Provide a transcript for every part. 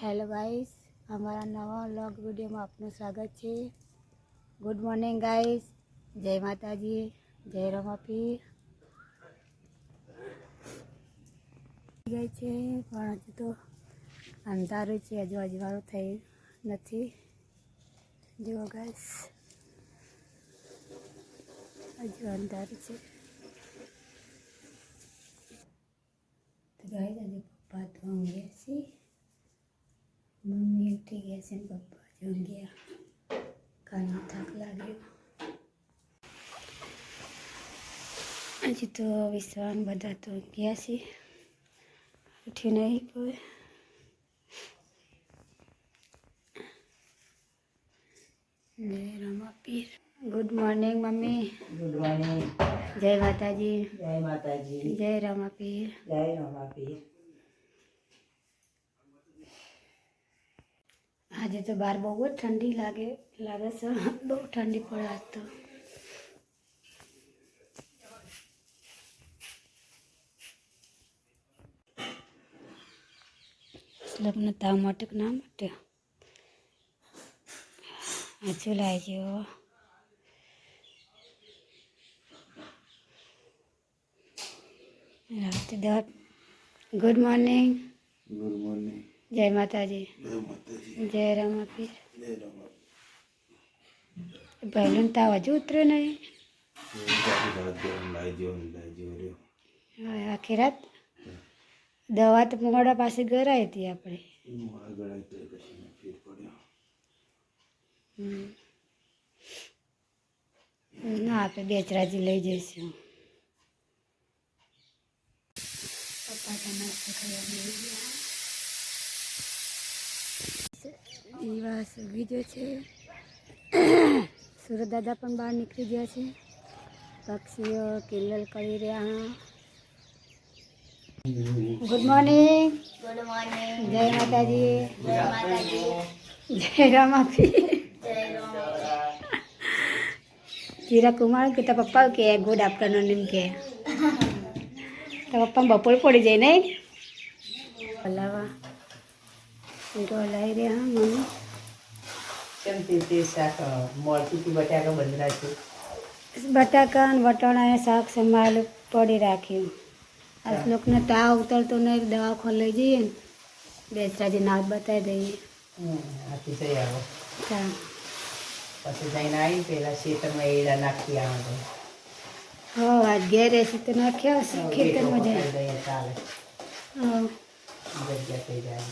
Hello guys, અમારા નવા vlog વિડીયોમાં આપનું સ્વાગત છે. ગુડ મોર્નિંગ ગાઈસ, જય માતાજી, જય રમાપી. ગઈ છે, પણ હજુ તો અંધારું છે, હજુ અજવાળું થઈ નથી. જુઓ ગાઈસ, હજુ અંધારું છે. તો ગાઈસ, આજે પપ્પા તો ઊંઘ્યા છે. મમ્મી ઉઠી ગયા છે ને પપ્પા જ ઊંઘ્યા કાલનો થાક લાગ્યો હજી તો વિશ્વાન બધા તો ગયા છે ઉઠી નહીં કોઈ જય Ramapir good morning mummy good morning જય માતાજી જય માતાજી જય રમાપીર જય રમાપીર આજે તો બહાર બહુ જ ઠંડી લાગે લાગે છે. બહુ ઠંડી પડે આજ તો. લગ્ન તાવ માટે કે ના માટે? હજુ લાગ્યો રાતે દવા ગુડ મોર્નિંગ ગુડ મોર્નિંગ જય માતાજી. જય રામાપીર. પહેલું તાવ હજુ ઉતર્યો નહીં. આખી રાત દવા તો મોડા પાસે ગરાઈ હતી આપણે. ના આપણે બેચરાજી લઈ જઈશું. પપ્પા કરવા બેસી ગયા. છે સુરત દાદા પણ બહાર નીકળી ગયા છે. પક્ષીઓ કિલ્લલ કરી રહ્યા. ગુડ મોર્નિંગ ગુડ મોર્નિંગ જય માતાજી. જય માતાજી જય જીરા કુમાર કે તારા પપ્પા કે ગુડ આફ્ટરનૂન એમ કે. તારા પપ્પા બપોર પડી જાય નહીં? હલાવા શીરો હલાવી રહ્યા મમ્મી કેમ તે તે શાક મળતી બટાકા બંધરા છે. બટાકા અને વટાણા એ શાક સંભાળ પડી રાખ્યું. આ લોકોને તાવ ઉતરતો નહીં દવાખાને લઈ જઈએ ને બેસરાજી નાક બતાવી દઈએ. હાથી જઈ આવો. પછી જઈને આવી પહેલાં ખેતરમાં એડા નાખી આવે હો આજ ઘેર રહેશે તો નાખ્યા હશે ખેતરમાં જાય. દઈએ ચાલે. હા જગ્યા થઈ જાય.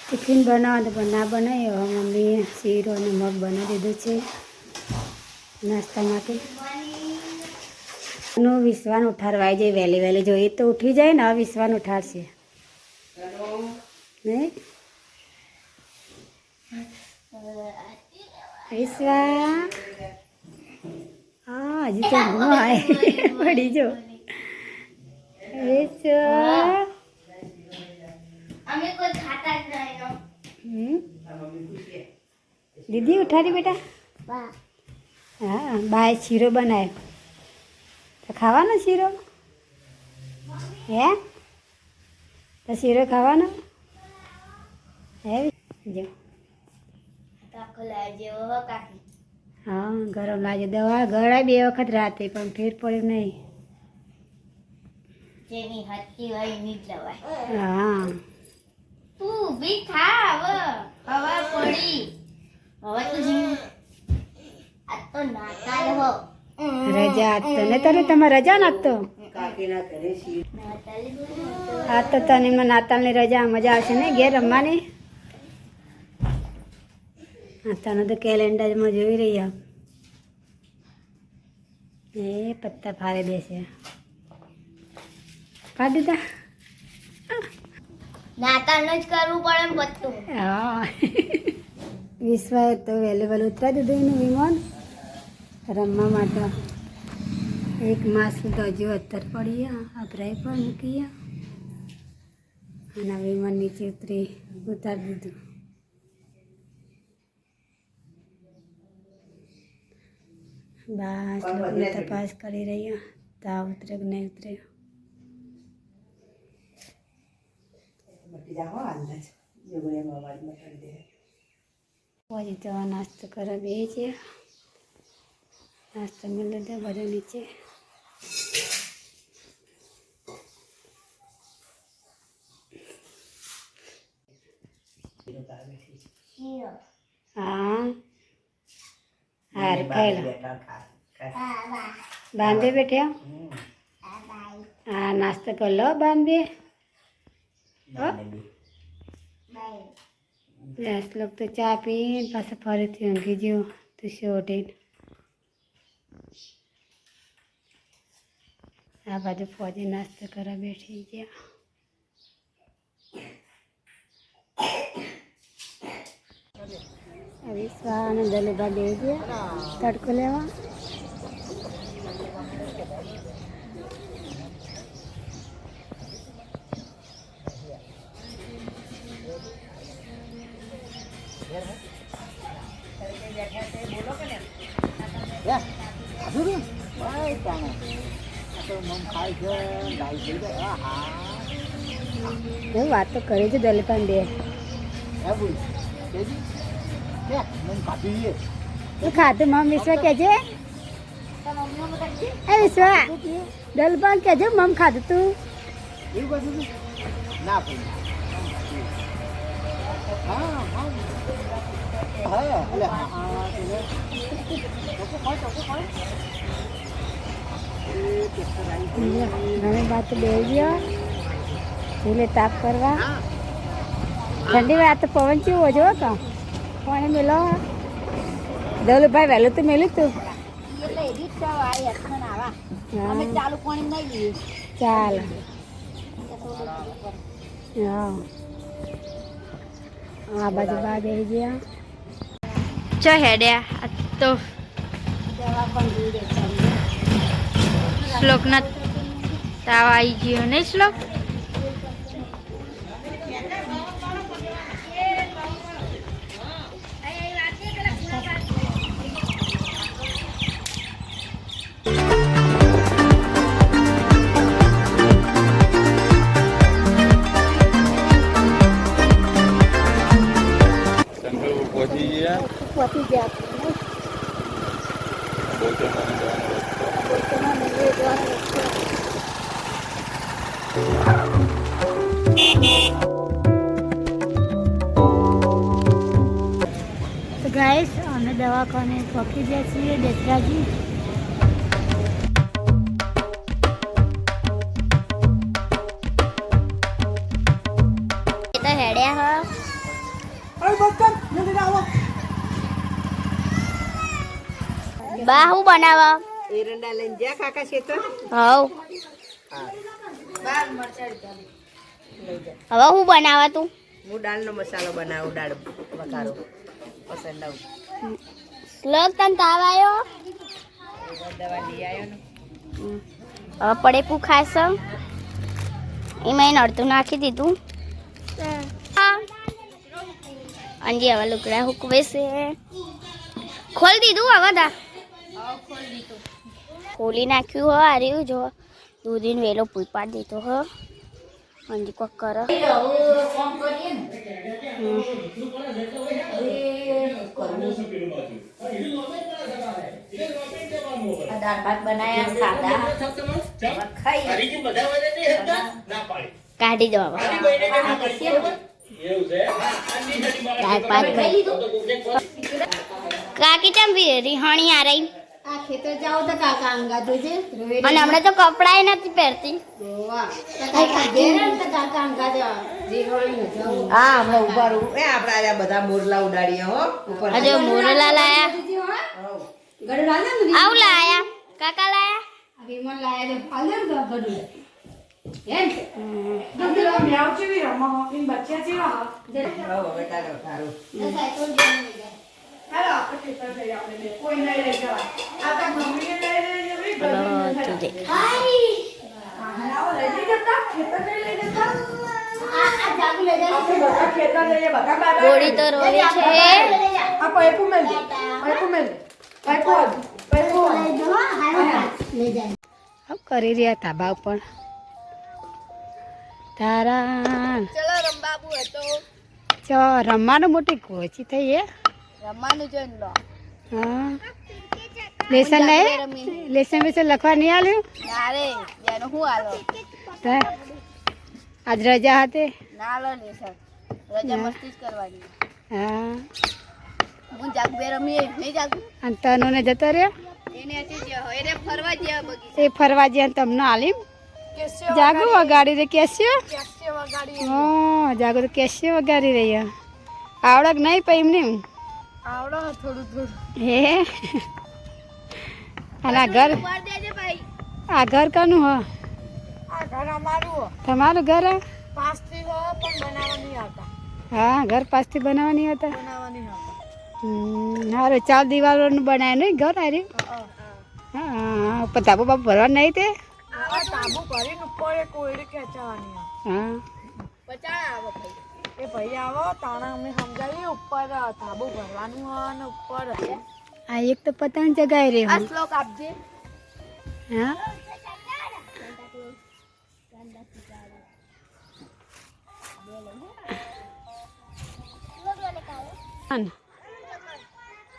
ટિફિન બનાવો તો પણ ના બનાવ્યો હવે મમ્મીએ શીરો અને મગ બનાવી દીધું છે. નાસ્તા માટે. નું વિશ્વાન ઉઠાડવાય જાય. વહેલી વહેલી જોઈએ તો ઉઠી જાય ને. હવે વિશ્વાન ઉઠાડશે નહીં? વિશ્વા હા હજી તો હું પડી જો વિશ્વા અમે કોઈ ખાતા જ નહીં નો હમ? દીદી ઉઠાડી બેટા. હા બાય શીરો બનાવ્યો. તો ખાવાનો શીરો? હે? તો શીરો ખાવાનો? હે? જો. હા ગરમ લાગે દવા ગળાય બે વખત રાતે પણ ફેર પડ્યું નહીં. જેની હતી હોય જ હા. તું ઊભી થા હવે. હવા પડી. હવે તો જીવ. આ તો નાતાલ હો રજા તને ને તને તમે રજા નાખતો આ તો તને એમાં નાતાલની રજા મજા આવશે ને ઘેર રમવાની? તને તો કેલેન્ડરમાં જોઈ રહી આપ એ પત્તા ફારે દેશે. ફાડી દીધા નાતાલ જ કરવું પડે એમ બધું. હા. વિશ્વાએ તો વહેલું વહેલું ઉતરાવી દીધું એનું વિમાન. રમવા માટે એક માસ તો હજુ અત્તર પડી અભરાઈ પણ મૂકી અને વિમાન નીચે ઉતરી ઉતારી દીધું. બસ લોકોને તપાસ કરી રહ્યા. તાવ ઉતરે કે નહીં ઉતરે જા હો અંદાજ જોગણીયામાં અવાજ મટાડી દે પછી તો નાસ્તો કરવા બે છે નાસ્તો મેં લીધો બધું નીચે શીરો હા હાર ખાઈ લો બેઠા ખા ખા. આ બા બાંધે બેઠ્યા હમ. આ બાઈ હા નાસ્તો કરી લો બાંધે દસ લોક તો ચા પીને પાછા ફરીથી ઊંઘી ગયો તુસી ઉઠીને આ બાજુ ફોજી નાસ્તો કરવા બેઠી ગયા. હવે સ્વા અને દલીબા બે ગયા. તડકો લેવા. હું. વાત તો કરી છે દલપાન બે. તું ખાધું મમ વિશ્વા છે એ વિશ્વા દલપાન કહેજે મમ ખાધું તું? ઘણી વાત બે ગયો ભૂલે તાપ કરવા. ઠંડી વાત તો પવન ચેવો જો કા પાણી મેલો? દલુભાઈ વહેલું તો મેલું તું? ચાલ. હા. આ બાજુ બા આવી ગયા. ચો હેડ્યા તો શ્લોકના તાવ આવી ગયો નહીં શ્લોક બનાવ? એરંડા લઈને જ્યાં કાકા છે તો હવ હવે હું બનાવા તું? હું દાળનો મસાલો બનાવું દાળ વઘારો પસંદ આવું. શ્લોક તન તાવ આવ્યો દવા લઈ આવ્યો ને હવે પડેકું ખાસ એમાં અડધું નાખી દીધું. અંજી હવે લુકડા હુકવે છે. ખોલ દીધું હવે દા. ખોલી નાખ્યું હો આ રહ્યું જો. દૂધીને વેલો પૂઈ પાડી દીધો હો. હજી કોક કરો. દાળ ભાત બનાયા સાદા ખાઈ કાઢી દો દાળ ભાત ખાઈ કાકી ચમ રિહાણી આ રહી? ખેતર જાઓ તો કાકા અંગા જોજે. અને હમણાં તો કપડાય નથી પહેરતી. તો હા હમણાં ઊભા રહું. એ આપણા આ બધા મોરલા ઉડાડીએ હો. ઉપર હજુ મોરલા લાયા. ગડુ ને આવ લાયા. કાકા લાયા? વિમલ લાયા ને આલે ને ગડુ એમ? હો, હવે તારે વઘારો. બધું દે ગોળી તો રોવી છે આમ કરી રહ્યા ધાબા ઉપર તારા ચલો રંબાબુ હતો ચલો રમવાનું મોટી કોચી થઈ એ રમવાનું જોઈ લો. હા. લેસન નહીં? લેસન બેસન લખવા નહીં આવ્યું અરે રે જેનો હું આલો? તા આજ રજા હતી? ના લો લેસન. રજા મસ્તી જ કરવાની. હા. હું જાગ બે રમીએ નહીં જાગું? અને તનુને જતો રહ્યો? એને એને ફરવા જ્યા બગીચા. એ ફરવા જ્યા તમને આલીમ? જાગો વગાડી. રે કેસ્યો હા જાગો તો કેસ્યો વગાડી રહ્યા આવડક નહીં પઈ એમને આવડો થોડું થોડું. હે? અને આ ઘર ભાઈ? આ ઘર કનું હ? આ ઘર અમારું તમારું ઘર હે? હો પણ બનાવવા નહીં હા ઘર પાસથી બનાવવાની હતા? બનાવવા નહીં આવતા હમ, ચાર દિવાલોનું બનાવ્યું નહીં ઘર આર્યું હા હા. ઉપર ધાબુ બાબુ ભરવા નહીં તે? તાબુ ભરીને ઉપર કોયડી ખેંચાવાની હા. પચાણા આવો ભાઈ. એ ભાઈ આવો તાણા અમે સમજાવી ઉપર ધાબુ ભરવાનું અને ઉપર. આ એક તો પતંગ જગાઈ આ રહ્યો શ્લોક આપજે. હા?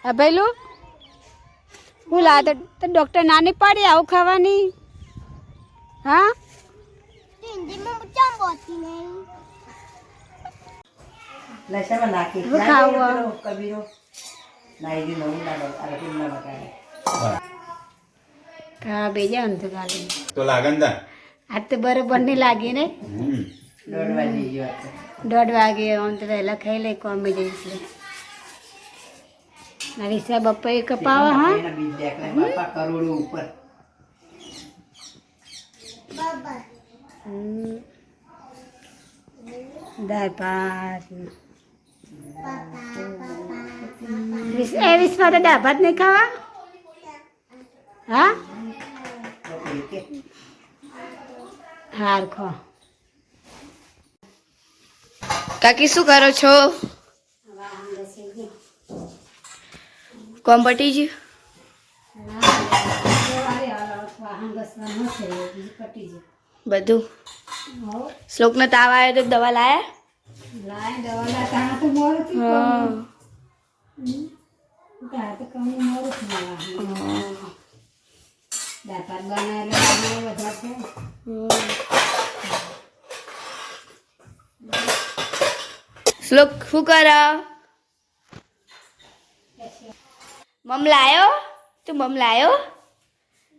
હા ભૈલું હું લા તો તો ડૉક્ટર નાની પાડી આવું ખાવાની. હા? લસણમાં નાખી આ. કબીરો, નાઈ ગયું નવું ના બગાડે, અરે ના બગાડે હા બેજા અંત કાલે તો લાગન તા આજ તો બરોબર નહીં લાગી ને દોઢ વાગી દોઢ વાગે આમ તો વહેલા ખાઈ લઈ કોમી જઈશ મારી સાહેબ બપ્પા કપાવા હા કરોડો ઉપર. દાળ ભાત એ વિશ્વા દાળ ભાત નહીં ખાવા? હા? લોકો હાર ખો. કાકી શું કરો છો? કોમ પટી ગયું? બધું? શ્લોકનો તાવ આવ્યો તો દવા લાયા? શ્લોક શું કર? મમલા આવ્યો તું મમલા આવ્યો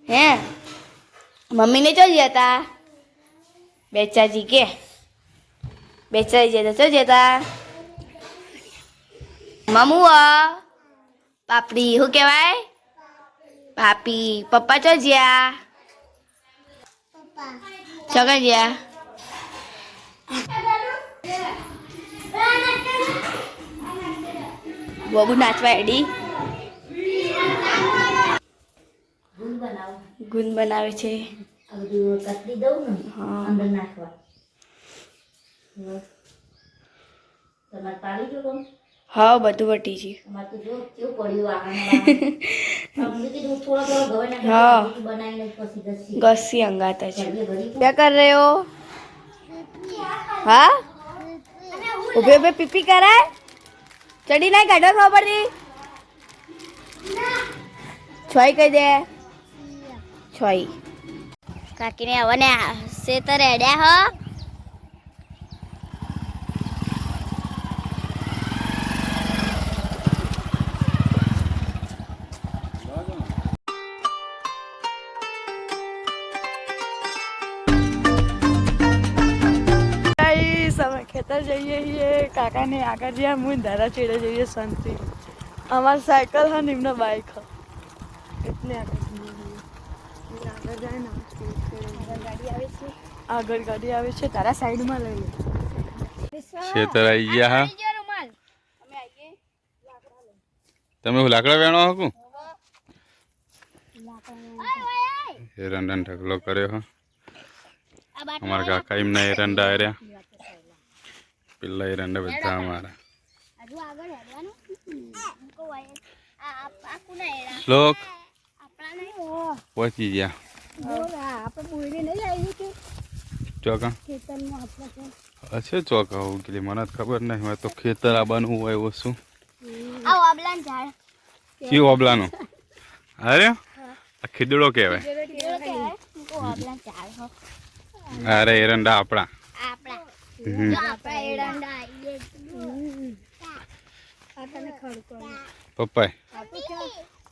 હે? મમ્મીને ચો હતા? બેચાજી કે. બેચાજી જતા ચો જતા. મમુ પાપડી શું કહેવાય? પાપી પપ્પા ચો જ્યા? છગન જ્યા? બબુ નાચવા એડી ગુન બનાવે. છે. હા. હા, બધું વટી છે. હા. ઘસી અંગાત છે. ક્યાં કર રહ્યો હા? ઉભે ઉભે પીપી કરાય ચડી નાય કાઢો ખબર નહીં છોઈ કહી દે. છોઈ કાકીને હવે ને સેતર એડ્યા હો. કાકાને આગળ જ્યાં હું ધારા ચેડે જઈએ શાંતિ. અમારી સાયકલ હા ને એમનો બાઇક હા. એટલે આગળ જાય ને આગળ ગાડી આવે છે? તારા સાઈડમાં લઈ લે. ખેતર આવી ગયા હા? તમે હું લાકડા વેણો હકુ એરંડા ઢગલો કર્યો હા. અમારા કાકા એમના એરંડા આવ્યા પેલા એરંડા બધા અમારા. શ્લોક પહોંચી ગયા. ચોકા ખેતરમાં આપણા છે. હશે ચોકા હોવું કે મને જ ખબર નહીં હોય તો ખેતર આવવાનું હોય એવું શું આ ઓબલાન ઝાડ. ચી ઓબલાનું અરે? આ ખીદડો કહેવાય. કેવો કહેવાય. ઓબલાન ઝાડ હો. અરે એરંડા આપણા. આપણા.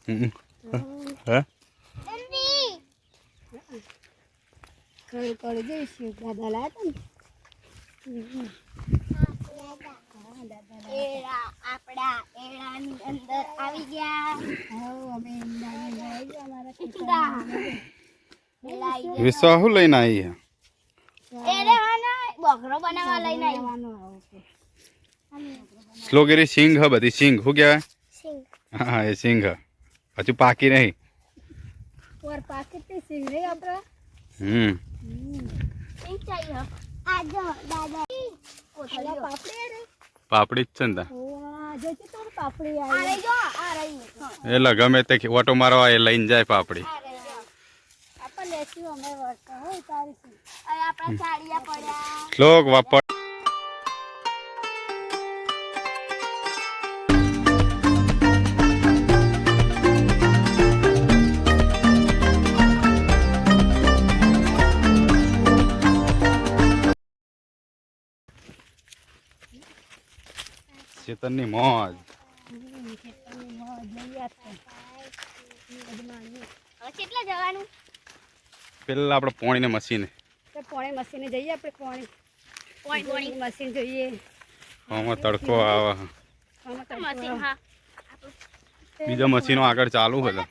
હમ. હે ખડકો જઈશું દાદા લાયા ને એરાની અંદર આવી ગયા વિશ્વા શું લઈને આવી હે? બોકરો બનાવવા લઈને આવી. આવું છે. સ્લોગેરી સિંગ હ બધી સિંગ શું કહેવાય? હા એ સિંગ હ. હજુ પાકી નહીં. પર પાકી તે સિંગ રે આપણે હમ. સિંગ આ જો દાદા. કોથળીઓ. પાપડી રે પાપડી જ છે ને તા. એ જો છે તો પાપડી આ આવી રહી જો આ રહી એટલે ગમે તે ઓટો મારવા એ લઈને જાય પાપડી. અમે હવે આપણા પડ્યા. શ્લોક વાપર ચેતનની મોજ. હવે કેટલા જવાનું? પેલા આપણે પોણીને મશીને પોણી મશીને જઈએ આપણે પોણી. પોણી પોણી. મશીન જોઈએ. આમાં તડકો આવે. બીજા મશીનો આગળ ચાલુ હતા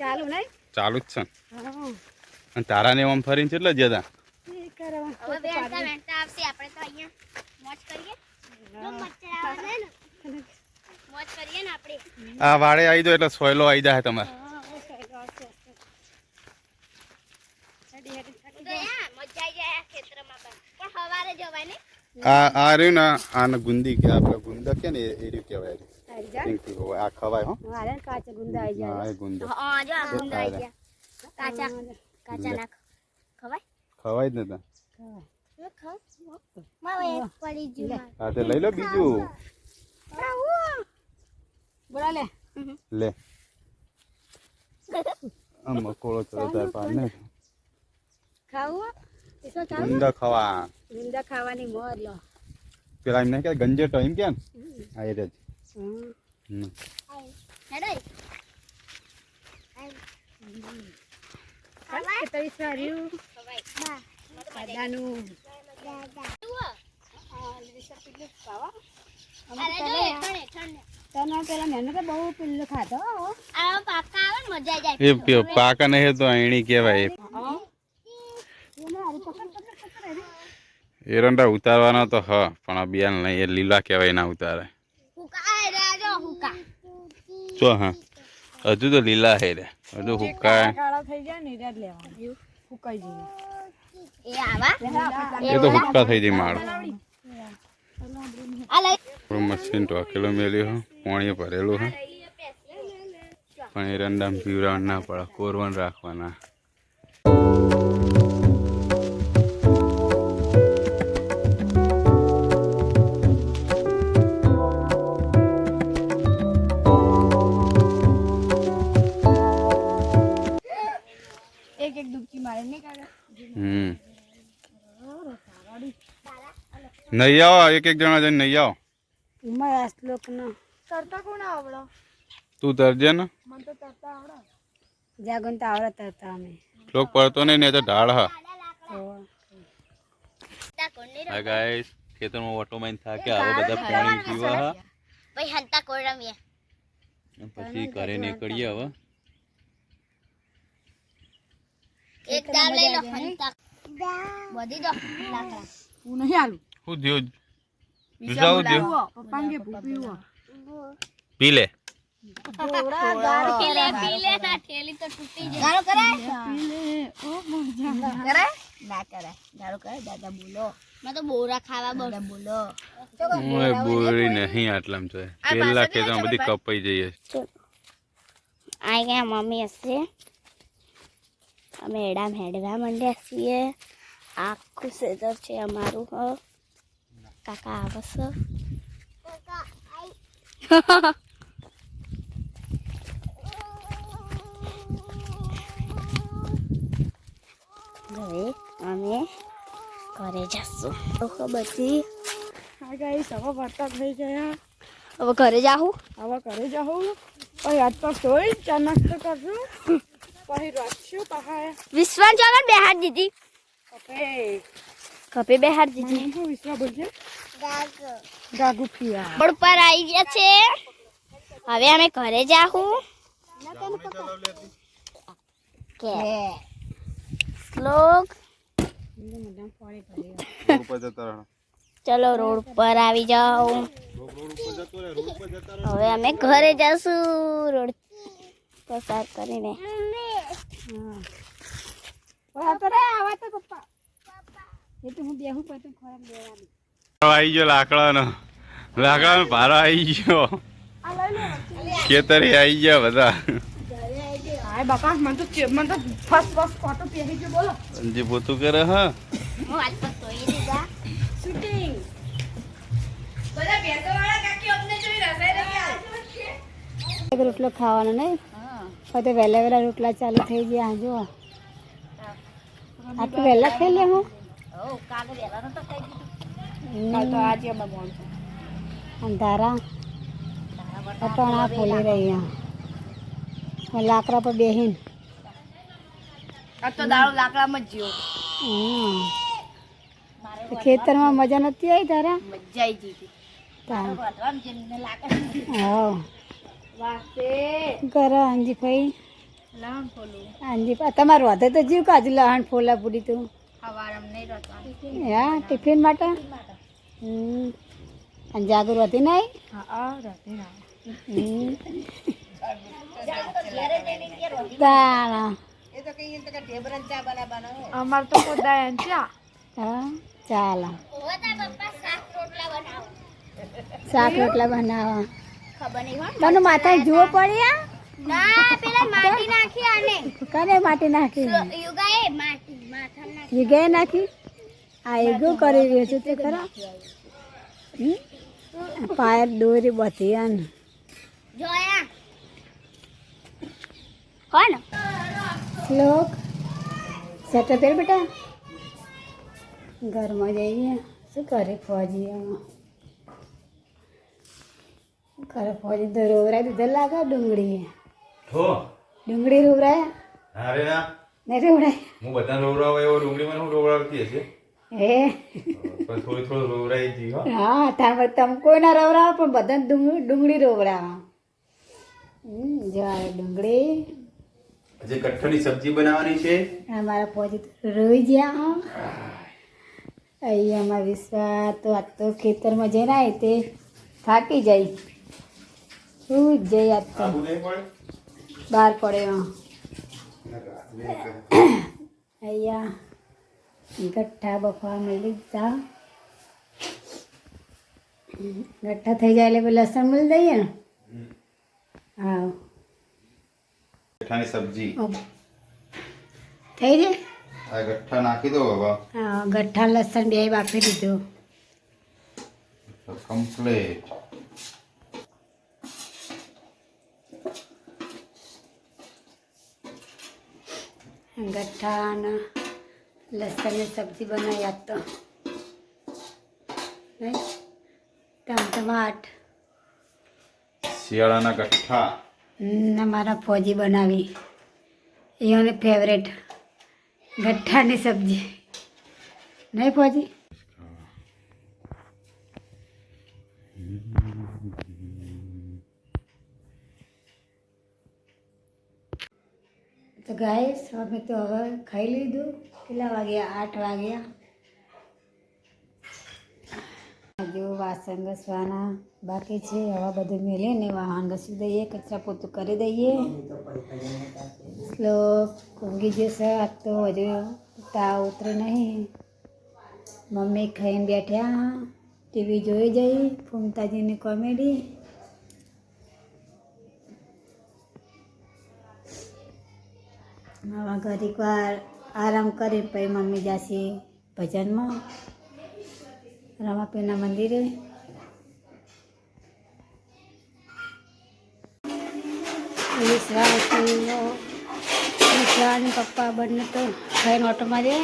ચાલુ નહીં? ચાલુ જ છે. અને તારા ને તારાને આમ ફરીને કેટલા જતા? આ વાડે આવી દો એટલે સોયલો આવી જાય તમારે તો યા મજા આવી જાય આ ખેતરમાં પણ પણ સવારે જવાય ને આ આ રહ્યું ને આને ગુંદી કે આપણે ગુંદા કે ને એ રહ્યું કહેવાય. પિંકી હોય આ ખવાય હો. કાચા ગુંદા આવી જાય એ ગુંદો. હા જો આ ગુંદા આવી ગયા. કાચા કાચા નાખ. ખવાય? ખવાય જ નતા જો ખાવ મારે એક પડી ગયું હા તે લઈ લો બીજું. બોલા લે. લે. આમ મકોળો ચડતા પાને ખાવું? ગુંદા ખાવા. ગુંદા ખાવાની મોર લો. પેલા એમને કે ગંજેટો એમ કેમ? આ એ જ. હમ. હમ. હેડો ખેતરી સાર્યું દાદાનું જુઓ અમે અરે તો જો એરંડા ઉતારવાના તો હ પણ આ બિયાન નહીં એ લીલા કહેવાય ના ઉતારે. જો હા હજુ તો લીલા હે રે. હજુ જઈએ. એ તો હુક્કા થઈ જાય માળ. આ લઈ. આપણું મશીન ટોકેલો મેલ્યું હ પાણી ભરેલું હ. પણ એરંડામાં પીવરાણ ના પડે કોરવણ રાખવાના. એક એક ડૂબકી મારે નહીં કાઢે હમ નહીં આવો એક એક જણા જઈને નહીં આવો ઉંમર આ શ્લોકનો તરતા કોણ આવડો તું તરજે ને મને તો તરતા આવડે જાગુન તો આવડત હતા અમે લોક પડતો નહીં ને એ તો ઢાળ હા તો હંતા કોણ નહીં હા ગાઈસ ખેતરમાં ઓટો માઈન થાકે આવે બધા પાણી પીવા હા ભાઈ હંતા કોણ રમીએ પછી ઘરે નીકળીએ હવે એક દાવ લઈ લો બધી દો લાકડા. હું નહીં આલું. શું થયું વિસાવું થયું પપ્પા કે ભૂપી પી લે પીલે. પીલે ના ઠેલી તો તૂટી જાય. ગાળો કરાય કરાય ના કરાય ગાળો કરાય દાદા બોલો. મેં તો બોરા ખાવા બોલો. બોલો બોરી નહીં આટલામાં તો બધી કપાઈ જઈએ. આ ગયા મમ્મી હશે. અમે એડામ હેડવા માંડ્યા છીએ. આખું સેજર છે અમારું હ. કાકા આવશે. હવે અમે ઘરે જશું. તો બધી હા ગાઈસ હવે વર્તા થઈ ગયા. હવે ઘરે જાઉં હવે ઘરે જાઉં આજ તો સોઈ ચા નાસ્તો કરશું. પછી રાખશું પાછા વિશ્વાસ જોગર બેહાર દીધી કપે કપે બેહાર દીધી મને શું વિશ્વા બોલશે ગાગુ પિયા રોડ પર આવી ગયા છે હવે અમે ઘરે જાઉં કે શ્લોક ઉપર જતા રહો ચલો રોડ પર આવી જાઓ હવે અમે ઘરે જશું રોડ પસાર કરીને. આવી ગયો લાકડાનો. લાકડાનો ભારો આવી ખેતરે આવી બધા. જે પોતું કરે હા? રોટલો ખાવાનો નહીં. પછી વહેલા વહેલા રોટલા ચાલુ થઈ ગયા જો. આટલું વહેલા ખાઈ લે હું. અંધારા અટાણા ફોલી રહ્યા. લાકડા પર બેહીન. આ તો દારૂ લાકડામાં જ જીવો. ખેતરમાં મજા નથી આવી તારા. મજા આવી હા. કરે લામ ખોલું તમારું વાંધો તો જીવ કાજુ લહાણ ફોલા પૂરી તું. હવારમ નહીં રહેતા હા ટિફિન માટે? અને જાગર હતી નહીં? હા ના. હમ. તો ચા હા. ચાલો. શાક રોટલા બનાવો. શાક રોટલા બનાવવા તને માથા જુઓ પડ્યા ના પેલા માટી નાખી આને. કને માટી નાખી? યુગાએ માટી માથા નાખી. એ નાખી? આ એગું કરી રહ્યો છું તે ખરા? પાયર દોરી બધી આન. જોયા. કોણ શ્લોક સેટર પેર બેટા. ઘરમાં જઈએ. શું કરે ફોજી એમાં કરે ફોજી તો રોવરાય દીધા લાગે ડુંગળી. હો. ડુંગળી રોવરાય? અરે ના. નહીં રોવરાય. હું બધા રોવરાવ એવો ડુંગળી મને હું રોવરાવતી હશે? હે. પણ થોડી થોડી રોવડાવી જી હો. હા તાર તમે કોઈના રોવરાવ પણ બધા ડુંગળી ડુંગળી રોવરાવા. હમ જો ડુંગળી. આજે કઠ્ઠળની સબ્જી બનાવવાની છે. અમારા ફોજી તો રોઈ ગયા હા. અહીંયા વિશ્વા તો આજ તો ખેતરમાં જઈને આવે તે થાકી જાય. શું જ જઈ આજ તો આબુ નહીં પડે બહાર પડ્યો અહીંયા ગઠ્ઠા બફા મળી દીધા ગઠ્ઠા થઈ જાય એટલે પેલું લસણ મળી દઈએ ને હા કઠ્ઠાની સબ્જી થઈ જાય આ ગઠ્ઠા નાખી દો હવે હા ગઠ્ઠા લસણ બે બાફી દીધું કમ્પ્લીટ ગઠ્ઠા અને લસણની સબ્જી બનાવી આપતો ટમટમાટ શિયાળાના ગઠ્ઠા મારા ફોજી બનાવી. એને ફેવરેટ ગઠ્ઠાની સબ્જી. નહીં ફોજી તો ગાઈસ, અમે તો હવે ખાઈ લીધું. કેટલા વાગ્યા? આઠ વાગ્યા. જો વાસણ ઘસવાના બાકી છે. હવે બધું મેલીને વાહન ઘસી દઈએ, કચરા પોતું કરી દઈએ. શ્લોક ઊંઘી જશે. આજ તો હજુ તાવ ઉતરે નહીં. મમ્મી ખાઈને બેઠ્યા. ટીવી જોઈ જઈ. ફૂમતાજીની કોમેડી. હવે ઘડીક વાર આરામ કરી પછી મમ્મી જાશે ભજનમાં. રામાપીરના મંદિરે. વિશ્વાસ વિશ્વાની પપ્પા બંને તો ખાઈને ઓટો મારે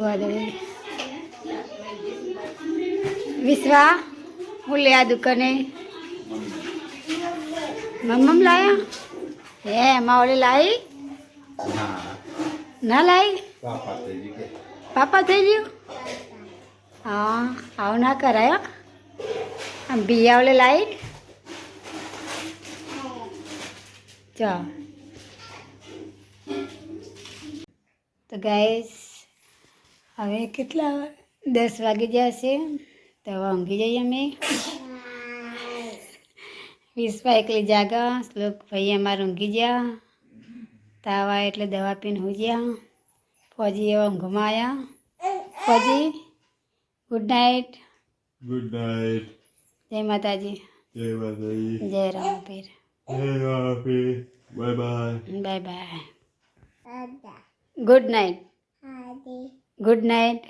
ગોદડી વિશ્વા, હું લે આ દુકાને. મમ્મ લાયા? હે એમાં ઓલી લાવી ના લાવી પાપા થઈ ગયું હા આવું ના કરાય હો. આમ બિયાવલે લાવી ચા તો ગાઈસ હવે કેટલા દસ વાગી જશે તો હવે ઊંઘી જઈએ અમે વિશ્વા એકલી જાગા શ્લોક ભાઈ અમારે ઊંઘી ગયા. તાવ આવે એટલે દવા પીને હોઈ ગયા. ફોજી એવા ઊંઘમાં આવ્યા ફોજી ગુડ નાઇટ ગુડ નાઇટ જય માતાજી. જય માતાજી. જય રામપીર. જય હાફી bye bye bye bye good night good night